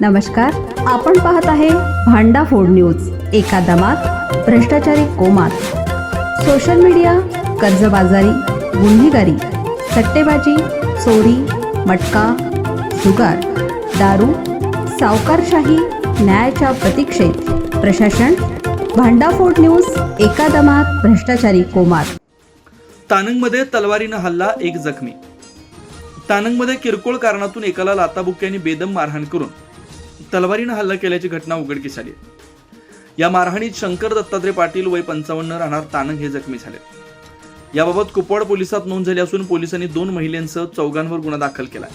नमस्कार आपण पाहत आहे भांडा फोड न्यूज एका दमात भ्रष्टाचारी कोमात. सोशल मीडिया कर्जबाजारी गुन्हेगारी सट्टेबाजी चोरी मटका जुगार दारू सावकारशाही न्यायाच्या प्रतीक्षेत. प्रशासन भांडाफोड न्यूज एका दमात भ्रष्टाचारी कोमात. तानंगमध्ये तलवारीनं हल्ला एक जखमी. तानंगमध्ये किरकोळ कारणातून एकाला लाताबुक्यांनी बेदम मारहाण करून तलवारीनं हल्ला केल्याची घटना उघडकीस आली या मारहाणीत शंकर दत्तात्रय पाटील वय पंचावन्न राहणार तानंग हे जखमी झाले. याबाबत कुपवाड पोलिसात नोंद झाली असून पोलिसांनी दोन महिलांसह चौघांवर गुन्हा दाखल केला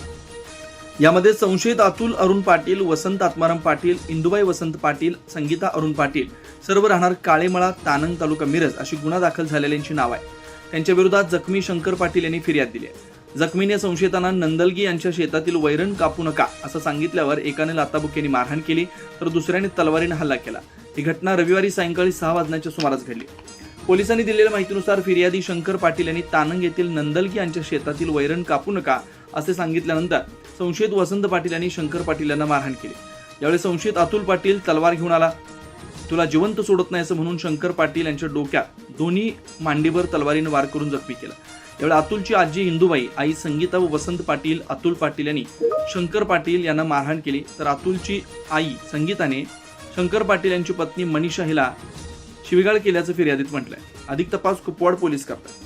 यामध्ये संशयित अतुल अरुण पाटील वसंत आत्माराम पाटील इंदुबाई वसंत पाटील संगीता अरुण पाटील सर्व राहणार काळेमळा तानंग तालुका मिरज अशी गुन्हा दाखल झालेल्यांची नाव आहे त्यांच्या विरोधात जखमी शंकर पाटील यांनी फिर्याद दिली आहे. जखमीने संशयितांना नंदलगी यांच्या शेतातील वैरण कापू नका असं सांगितल्यावर एकाने लाताबुक्यांनी मारहाण केली तर दुसऱ्याने तलवारीने हल्ला केला. ही घटना रविवारी सायंकाळी सहा वाजण्याच्या सुमारास घडली. पोलिसांनी दिलेल्या माहितीनुसार फिर्यादी शंकर पाटील यांनी तानंग येथील नंदलगी यांच्या शेतातील वैरण कापू नका असे सांगितल्यानंतर संशयित वसंत पाटील यांनी शंकर पाटील यांना मारहाण केली. यावेळी संशयित अतुल पाटील तलवार घेऊन आला. तुला जिवंत सोडत नाही असं म्हणून शंकर पाटील यांच्या डोक्यात दोन्ही मांडीवर तलवारीनं वार करून जखमी केला. यावेळी अतुलची आजी इंदुबाई आई संगीता व वसंत पाटील अतुल पाटील यांनी शंकर पाटील यांना मारहाण केली. तर अतुलची आई संगीताने शंकर पाटील यांची पत्नी मनीषा हिला शिवीगाळ केल्याचं फिर्यादीत म्हटलंय. अधिक तपास कुपवाड पोलीस करतात.